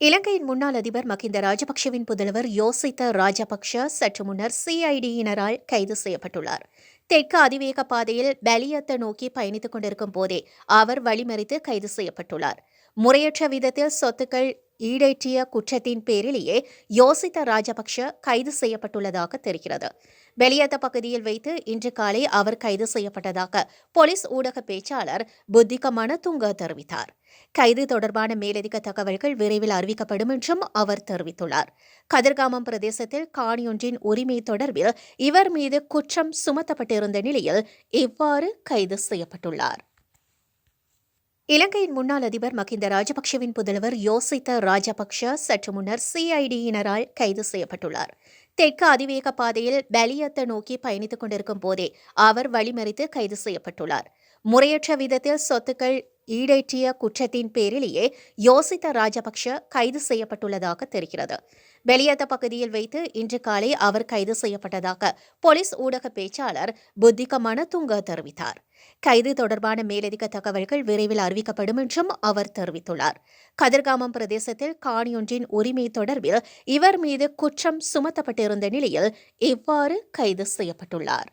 இலங்கையின் முன்னாள் அதிபர் மகிந்த ராஜபக்ஷவின் புதல்வர் யோசித்த ராஜபக்ஷ சற்று முன்னர் சிஐடியினரால் கைது செய்யப்பட்டுள்ளார். தெற்கு அதிவேக பாதையில் பலியத்த நோக்கி பயணித்துக் கொண்டிருக்கும் போதே அவர் வழிமறித்து கைது செய்யப்பட்டுள்ளார். முறையற்ற விதத்தில் சொத்துக்கள் ஈடேற்றிய குற்றத்தின் பேரிலேயே யோசித்த ராஜபக்ஷ கைது செய்யப்பட்டுள்ளதாக தெரிகிறது. வெளியத்த பகுதியில் வைத்து இன்று காலை அவர் கைது செய்யப்பட்டதாக போலீஸ் ஊடக பேச்சாளர் புத்திக மனதுங்க தெரிவித்தார். கைது தொடர்பான மேலதிக தகவல்கள் விரைவில் அறிவிக்கப்படும் என்றும் அவர் தெரிவித்துள்ளார். கதிர்காமம் பிரதேசத்தில் காணியொன்றின் உரிமை தொடர்பில் இவர் மீது குற்றம் சுமத்தப்பட்டிருந்த நிலையில் இவ்வாறு கைது செய்யப்பட்டுள்ளார். இலங்கையின் முன்னாள் அதிபர் மகிந்த ராஜபக்ஷவின் புதல்வர் யோசித்த ராஜபக்ஷ சற்று முன்னர் சிஐடியினரால் கைது செய்யப்பட்டுள்ளார். தெற்கு அதிவேக பாதையில் பலியத்த நோக்கி பயணித்துக் கொண்டிருக்கும் போதே அவர் வழிமறித்து கைது செய்யப்பட்டுள்ளார். முறையற்ற விதத்தில் சொத்துக்கள் ஈடேற்றிய குற்றத்தின் பேரிலேயே யோசித்த ராஜபக்ஷ கைது செய்யப்பட்டுள்ளதாக தெரிகிறது. வெளியத்த பகுதியில் வைத்து இன்று காலை அவர் கைது செய்யப்பட்டதாக போலீஸ் ஊடக பேச்சாளர் புத்திக மனதுங்க தெரிவித்தார். கைது தொடர்பான மேலதிக தகவல்கள் விரைவில் அறிவிக்கப்படும் என்றும் அவர் தெரிவித்துள்ளார். கதிர்காமம் பிரதேசத்தில் காணியொன்றின் உரிமை தொடர்பில் இவர் மீது குற்றம் சுமத்தப்பட்டிருந்த நிலையில் இவ்வாறு கைது செய்யப்பட்டுள்ளார்.